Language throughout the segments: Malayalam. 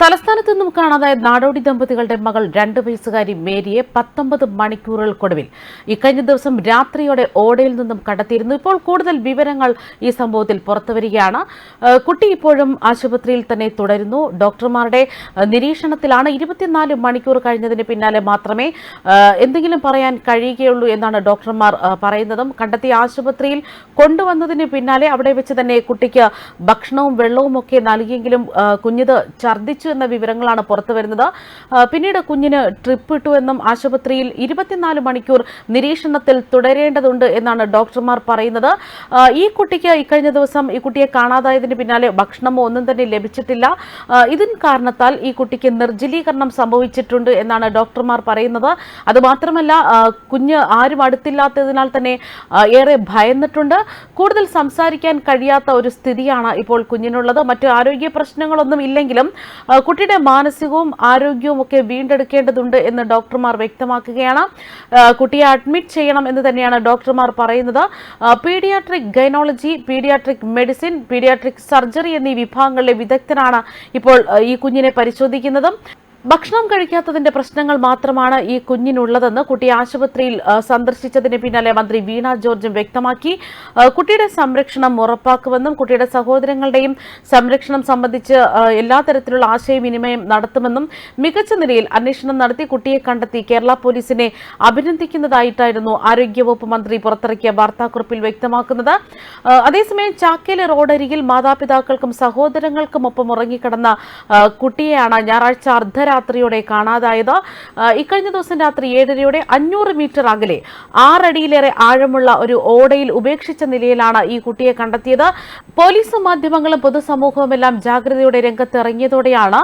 തലസ്ഥാനത്ത് നിന്നും കാണാതായ നാടോടി ദമ്പതികളുടെ മകൾ രണ്ട് വയസ്സുകാരി മേരിയെ പത്തൊമ്പത് മണിക്കൂറുകൾക്കൊടുവിൽ. ഇക്കഴിഞ്ഞ ദിവസം രാത്രിയോടെ ഓടയിൽ നിന്നും കണ്ടെത്തിയിരുന്നു. ഇപ്പോൾ കൂടുതൽ വിവരങ്ങൾ ഈ സംഭവത്തിൽ പുറത്തുവരികയാണ് കുട്ടി ഇപ്പോഴും ആശുപത്രിയിൽ തന്നെ തുടരുന്നു. ഡോക്ടർമാരുടെ നിരീക്ഷണത്തിലാണ് ഇരുപത്തിനാല് മണിക്കൂർ കഴിഞ്ഞതിന് പിന്നാലെ മാത്രമേ എന്തെങ്കിലും പറയാൻ കഴിയുകയുള്ളൂ എന്നാണ് ഡോക്ടർമാർ പറയുന്നതും. കണ്ടെത്തിയ ആശുപത്രിയിൽ കൊണ്ടുവന്നതിന് പിന്നാലെ അവിടെ വെച്ച് തന്നെ കുട്ടിക്ക് ഭക്ഷണവും വെള്ളവും ഒക്കെ നൽകിയെങ്കിലും കുഞ്ഞിത് ഛർദ്ദിച്ചു എന്ന വിവരങ്ങളാണ് പുറത്തു വരുന്നത്. പിന്നീട് കുഞ്ഞിന് ട്രിപ്പ് ഇട്ടു എന്നും ആശുപത്രിയിൽ ഇരുപത്തിനാല് മണിക്കൂർ നിരീക്ഷണത്തിൽ തുടരേണ്ടതുണ്ട് എന്നാണ് ഡോക്ടർമാർ പറയുന്നത്. ഈ കുട്ടിക്ക് ഇക്കഴിഞ്ഞ ദിവസം ഈ കുട്ടിയെ കാണാതായതിന് പിന്നാലെ ഭക്ഷണമോ ഒന്നും തന്നെ ലഭിച്ചിട്ടില്ല. ഇതിന് കാരണത്താൽ ഈ കുട്ടിക്ക് നിർജലീകരണം സംഭവിച്ചിട്ടുണ്ട് എന്നാണ് ഡോക്ടർമാർ പറയുന്നത്. അതുമാത്രമല്ല കുഞ്ഞ് ആരും അടുത്തില്ലാത്തതിനാൽ തന്നെ ഏറെ ഭയന്നിട്ടുണ്ട്. കൂടുതൽ സംസാരിക്കാൻ കഴിയാത്ത ഒരു സ്ഥിതിയാണ് ഇപ്പോൾ കുഞ്ഞിനുള്ളത്. മറ്റു ആരോഗ്യ പ്രശ്നങ്ങളൊന്നും ഇല്ലെങ്കിലും കുട്ടിയുടെ മാനസികവും ആരോഗ്യവും ഒക്കെ വീണ്ടെടുക്കേണ്ടതുണ്ട് എന്ന് ഡോക്ടർമാർ വ്യക്തമാക്കുകയാണ്. കുട്ടിയെ അഡ്മിറ്റ് ചെയ്യണം എന്ന് തന്നെയാണ് ഡോക്ടർമാർ പറയുന്നത്. Paediatric gynaecology paediatric medicine paediatric surgery എന്നീ വിഭാഗങ്ങളിലെ വിദഗ്ധനാണ് ഇപ്പോൾ ഈ കുഞ്ഞിനെ പരിശോധിക്കുന്നതും. ഭക്ഷണം കഴിക്കാത്തതിന്റെ പ്രശ്നങ്ങൾ മാത്രമാണ് ഈ കുഞ്ഞിനുള്ളതെന്ന് കുട്ടി ആശുപത്രിയിൽ സന്ദർശിച്ചതിന് പിന്നാലെ മന്ത്രി വീണ ജോർജും വ്യക്തമാക്കി. കുട്ടിയുടെ സംരക്ഷണം ഉറപ്പാക്കുമെന്നും കുട്ടിയുടെ സഹോദരങ്ങളുടെയും സംരക്ഷണം സംബന്ധിച്ച് എല്ലാ തരത്തിലുള്ള ആശയവിനിമയം നടത്തുമെന്നും മികച്ച നിലയിൽ അന്വേഷണം നടത്തി കുട്ടിയെ കണ്ടെത്തി കേരള പോലീസിനെ അഭിനന്ദിക്കുന്നതായിട്ടായിരുന്നു ആരോഗ്യവകുപ്പ് മന്ത്രി പുറത്തിറക്കിയ വാർത്താക്കുറിപ്പിൽ വ്യക്തമാക്കുന്നത്. അതേസമയം ചാക്കേലെ റോഡരികിൽ മാതാപിതാക്കൾക്കും സഹോദരങ്ങൾക്കും ഒപ്പം ഉറങ്ങിക്കിടന്ന കുട്ടിയെയാണ് ഞായറാഴ്ച അർദ്ധരാത്രിയോടെ കാണാതായത്. ഇക്കഴിഞ്ഞ ദിവസം രാത്രി ഏഴരയോടെ അഞ്ഞൂറ് മീറ്റർ അകലെ ആറടിയിലേറെ ആഴമുള്ള ഒരു ഓടയിൽ ഉപേക്ഷിച്ച നിലയിലാണ് ഈ കുട്ടിയെ കണ്ടെത്തിയത്. പോലീസും മാധ്യമങ്ങളും പൊതുസമൂഹവും എല്ലാം ജാഗ്രതയോടെ രംഗത്ത് ഇറങ്ങിയതോടെയാണ്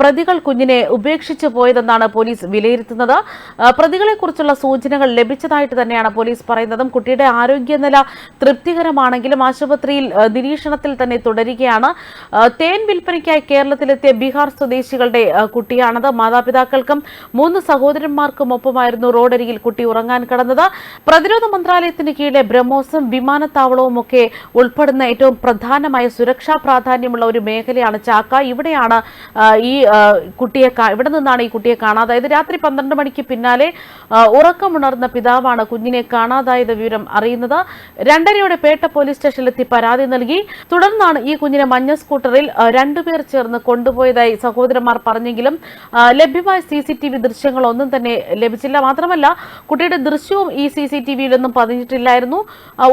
പ്രതികൾ കുഞ്ഞിനെ ഉപേക്ഷിച്ചു പോയതെന്നാണ് പോലീസ് വിലയിരുത്തുന്നത്. പ്രതികളെക്കുറിച്ചുള്ള സൂചനകൾ ലഭിച്ചതായിട്ട് തന്നെയാണ് പോലീസ് പറയുന്നതും. കുട്ടിയുടെ ആരോഗ്യനില തൃപ്തികരമാണെങ്കിലും ആശുപത്രിയിൽ നിരീക്ഷണത്തിൽ തന്നെ തുടരുകയാണ്. തേൻ വിൽപ്പനയ്ക്കായി കേരളത്തിലെത്തിയ ബീഹാർ സ്വദേശികളുടെ ആ, കുട്ടിയാണത് മാതാപിതാക്കൾക്കും മൂന്ന് സഹോദരന്മാർക്കും ഒപ്പമായിരുന്നു റോഡരികിൽ കുട്ടി ഉറങ്ങാൻ കടന്നത്. പ്രതിരോധ മന്ത്രാലയത്തിന് കീഴിലെ ബ്രഹ്മോസും വിമാനത്താവളവും ഒക്കെ ഉൾപ്പെടുന്ന ഏറ്റവും പ്രധാനമായ സുരക്ഷാ പ്രാധാന്യമുള്ള ഒരു മേഖലയാണ് ചാക്ക. ഇവിടെയാണ് ഈ കുട്ടിയെ ഇവിടെ നിന്നാണ് ഈ കുട്ടിയെ കാണാതായത് രാത്രി പന്ത്രണ്ട് മണിക്ക് പിന്നാലെ ഉറക്കമുണർന്ന പിതാവാണ് കുഞ്ഞിനെ കാണാതായത് വിവരം അറിയുന്നത്. രണ്ടരയോടെ പേട്ട പോലീസ് സ്റ്റേഷനിലെത്തി പരാതി നൽകി. തുടർന്നാണ് ഈ കുഞ്ഞിനെ മഞ്ഞ സ്കൂട്ടറിൽ രണ്ടുപേർ ചേർന്ന് കൊണ്ടുപോയതായി സഹോദരന്മാർ പറഞ്ഞെങ്കിലും ലഭ്യമായ സി സി ടി വി ദൃശ്യങ്ങളൊന്നും തന്നെ ലഭിച്ചില്ല. മാത്രമല്ല കുട്ടിയുടെ ദൃശ്യവും ഈ സി സി ടി വിയിലൊന്നും പതിഞ്ഞിട്ടില്ലായിരുന്നു.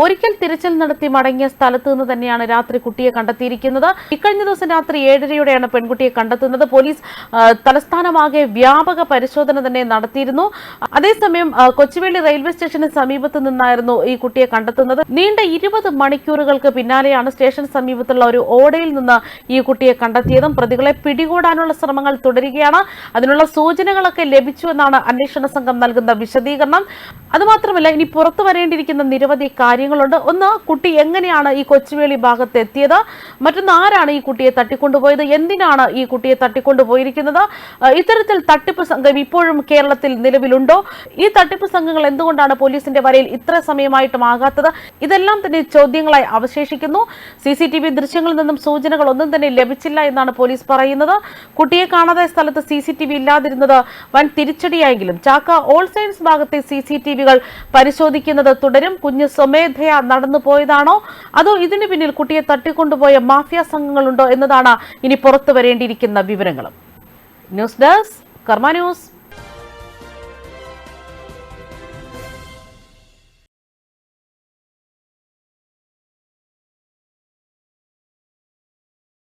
ഒരിക്കൽ തിരച്ചിൽ നടത്തി മടങ്ങിയ സ്ഥലത്ത് നിന്ന് തന്നെയാണ് രാത്രി കുട്ടിയെ കണ്ടെത്തിയിരിക്കുന്നത്. ഇക്കഴിഞ്ഞ ദിവസം രാത്രി ഏഴരയോടെയാണ് പെൺകുട്ടിയെ കണ്ടെത്തുന്നത്. പോലീസ് തലസ്ഥാനമാകെ വ്യാപക പരിശോധന തന്നെ നടത്തിയിരുന്നു. അതേസമയം കൊച്ചുവേളി റെയിൽവേ സ്റ്റേഷന് സമീപത്ത് നിന്നായിരുന്നു ഈ കുട്ടിയെ കണ്ടെത്തുന്നത്. നീണ്ട ഇരുപത് മണിക്കൂറുകൾക്ക് പിന്നാലെയാണ് സ്റ്റേഷൻ സമീപത്തുള്ള ഒരു ഓടയിൽ നിന്ന് ഈ കുട്ടിയെ കണ്ടെത്തിയതും പ്രതികളെ പിടികൂടാനുള്ള ശ്രമങ്ങൾ തുടരുകയാണ്. അതിനുള്ള സൂചനകളൊക്കെ ലഭിച്ചു എന്നാണ് അന്വേഷണ സംഘം നൽകുന്ന വിശദീകരണം. അതുമാത്രമല്ല ഇനി പുറത്തു വരേണ്ടിയിരിക്കുന്ന നിരവധി കാര്യങ്ങളുണ്ട്. ഒന്ന് കുട്ടി എങ്ങനെയാണ് ഈ കൊച്ചുവേളി ഭാഗത്ത് എത്തിയത് മറ്റൊന്ന് ആരാണ് ഈ കുട്ടിയെ തട്ടിക്കൊണ്ടുപോയത്? എന്തിനാണ് ഈ കുട്ടിയെ തട്ടിക്കൊണ്ടുപോയിരിക്കുന്നത്? ഇത്തരത്തിൽ തട്ടിപ്പ് സംഘം ഇപ്പോഴും കേരളത്തിൽ നിലവിലുണ്ടോ? ഈ തട്ടിപ്പ് സംഘങ്ങൾ എന്തുകൊണ്ടാണ് പോലീസിന്റെ വരയിൽ ഇത്ര സമയമായിട്ടും ആകാത്തത്? ഇതെല്ലാം തന്നെ ചോദ്യങ്ങളായി അവശേഷിക്കുന്നു. സി സി ടി വി ദൃശ്യങ്ങളിൽ നിന്നും സൂചനകൾ ഒന്നും തന്നെ ലഭിച്ചില്ല എന്നാണ് പോലീസ് പറയുന്നത്. കുട്ടിയെ കാണാതെ സ്ഥലത്ത് സി സി ടി വി ഇല്ലാതിരുന്നത് വൻ തിരിച്ചടിയായെങ്കിലും ചാക്ക ഓൾ സയൻസ് ഭാഗത്തെ സി സി ടി വികൾ പരിശോധിക്കുന്നത് തുടരും. കുഞ്ഞ് സ്വമേധയാ നടന്നു പോയതാണോ? അതോ ഇതിനു പിന്നിൽ കുട്ടിയെ തട്ടിക്കൊണ്ടുപോയ മാഫിയ സംഘങ്ങളുണ്ടോ എന്നതാണ് ഇനി പുറത്തു വരേണ്ടിയിരിക്കുന്ന വിവരങ്ങളും. News desk Karma news.